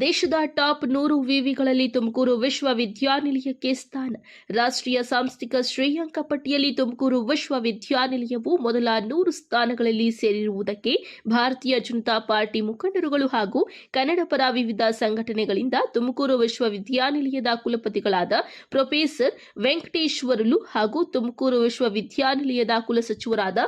ದೇಶದ ಟಾಪ್ ನೂರು ವಿವಿಗಳಲ್ಲಿ ತುಮಕೂರು ವಿಶ್ವವಿದ್ಯಾನಿಲಯಕ್ಕೆ ಸ್ಥಾನ. ರಾಷ್ಟ್ರೀಯ ಸಾಂಸ್ಥಿಕ ಶ್ರೇಯಾಂಕ ಪಟ್ಟಿಯಲ್ಲಿ ತುಮಕೂರು ವಿಶ್ವವಿದ್ಯಾನಿಲಯವು ಮೊದಲ ನೂರು ಸ್ಥಾನಗಳಲ್ಲಿ ಸೇರಿರುವುದಕ್ಕೆ ಭಾರತೀಯ ಜನತಾ ಪಾರ್ಟಿ ಮುಖಂಡರುಗಳು ಹಾಗೂ ಕನ್ನಡ ಪರ ವಿವಿಧ ಸಂಘಟನೆಗಳಿಂದ ತುಮಕೂರು ವಿಶ್ವವಿದ್ಯಾನಿಲಯದ ಕುಲಪತಿಗಳಾದ ಪ್ರೊಫೆಸರ್ ವೆಂಕಟೇಶ್ವರಲು ಹಾಗೂ ತುಮಕೂರು ವಿಶ್ವವಿದ್ಯಾನಿಲಯದ ಕುಲಸಚಿವರಾದ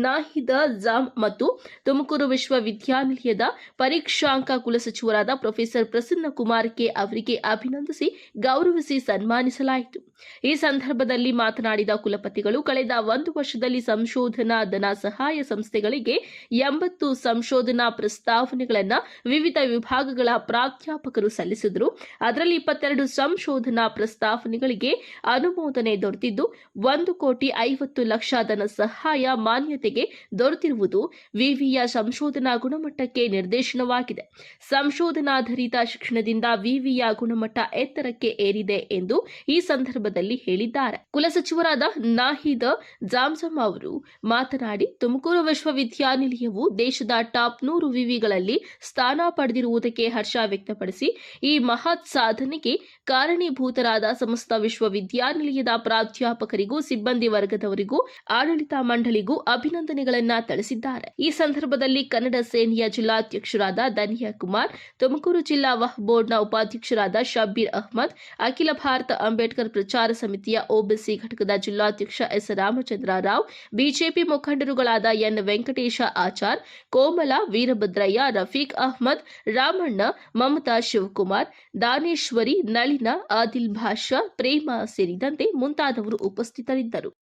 ನಾಹಿದ ಜಾಮ್ ಮತ್ತು ತುಮಕೂರು ವಿಶ್ವವಿದ್ಯಾನಿಲಯದ ಪರೀಕ್ಷಾಂಕ ಕುಲಸಚಿವರಾದ ಪ್ರೊಫೆಸರ್ ಪ್ರಸನ್ನ ಕುಮಾರ್ ಕೆ ಅವರಿಗೆ ಅಭಿನಂದಿಸಿ ಗೌರವಿಸಿ ಸನ್ಮಾನಿಸಲಾಯಿತು. ಈ ಸಂದರ್ಭದಲ್ಲಿ ಮಾತನಾಡಿದ ಕುಲಪತಿಗಳು, ಕಳೆದ ಒಂದು ವರ್ಷದಲ್ಲಿ ಸಂಶೋಧನಾ ಧನ ಸಹಾಯ ಸಂಸ್ಥೆಗಳಿಗೆ ಎಂಬತ್ತು ಸಂಶೋಧನಾ ಪ್ರಸ್ತಾವನೆಗಳನ್ನು ವಿವಿಧ ವಿಭಾಗಗಳ ಪ್ರಾಧ್ಯಾಪಕರು ಸಲ್ಲಿಸಿದರು. ಅದರಲ್ಲಿ ಇಪ್ಪತ್ತೆರಡು ಸಂಶೋಧನಾ ಪ್ರಸ್ತಾವನೆಗಳಿಗೆ ಅನುಮೋದನೆ ದೊರೆತಿದ್ದು, ಒಂದು ಕೋಟಿ ಐವತ್ತು ಲಕ್ಷ ಧನ ಸಹಾಯ ಮಾನ್ಯತೆಗೆ ದೊರೆತಿರುವುದು ವಿವಿಯ ಸಂಶೋಧನಾ ಗುಣಮಟ್ಟಕ್ಕೆ ನಿರ್ದೇಶನವಾಗಿದೆ. ಸಂಶೋಧನಾಧಾರಿತ ಶಿಕ್ಷಣದಿಂದ ವಿವಿಯ ಗುಣಮಟ್ಟ ಎತ್ತರಕ್ಕೆ ಏರಿದೆ ಎಂದು ಈ ಸಂದರ್ಭದಲ್ಲಿ ಹೇಳಿದ್ದಾರೆ. ಕುಲಸಚಿವರಾದ ನಾಹಿದ ಜಾಮ್ಸಮ್ ಅವರು ಮಾತನಾಡಿ, ತುಮಕೂರು ವಿಶ್ವವಿದ್ಯಾನಿಲಯವು ದೇಶದ ಟಾಪ್ ನೂರು ವಿವಿಗಳಲ್ಲಿ ಸ್ಥಾನ ಪಡೆದಿರುವುದಕ್ಕೆ ಹರ್ಷ ವ್ಯಕ್ತಪಡಿಸಿ, ಈ ಮಹತ್ ಸಾಧನೆಗೆ ಕಾರಣೀಭೂತರಾದ ಸಮಸ್ತ ವಿಶ್ವವಿದ್ಯಾನಿಲಯದ ಪ್ರಾಧ್ಯಾಪಕರಿಗೂ, ಸಿಬ್ಬಂದಿ ವರ್ಗದವರಿಗೂ, ಆಡಳಿತ ಮಂಡಳಿಗೂ ಅಭಿನಂದನೆಗಳನ್ನ ತಿಳಿಸಿದ್ದಾರೆ. ಈ ಸಂದರ್ಭದಲ್ಲಿ ಕನ್ನಡ ಸೇನೆಯ ಜಿಲ್ಲಾಧ್ಯಕ್ಷರಾದ ಧನಿಯಾ ಕುಮಾರ್, ತುಮಕೂರು ಜಿಲ್ಲಾ ವಹ್ ಬೋರ್ಡ್ನ ಉಪಾಧ್ಯಕ್ಷರಾದ ಶಬ್ಬೀರ್ ಅಹ್ಮದ್, ಅಖಿಲ ಭಾರತ ಅಂಬೇಡ್ಕರ್ ಪ್ರಚಾರ ಸಮಿತಿಯ ಒಬಿಸಿ ಘಟಕದ ಜಿಲ್ಲಾಧ್ಯಕ್ಷ ಎಸ್ ರಾಮಚಂದ್ರ ರಾವ್, ಬಿಜೆಪಿ ಮುಖಂಡರುಗಳಾದ ಎನ್ ವೆಂಕಟೇಶ ಆಚಾರ್, ಕೋಮಲ ವೀರಭದ್ರಯ್ಯ, ರಫೀಕ್ ಅಹ್ಮದ್, ರಾಮಣ್ಣ, ಮಮತಾ ಶಿವಕುಮಾರ್, ದಾನೇಶ್ವರಿ, ನಳಿನ, ಆದಿಲ್ ಭಾಷಾ ಪ್ರೇಮ ಸೇರಿದಂತೆ ಮುಂತಾದವರು ಉಪಸ್ಥಿತರಿದ್ದರು.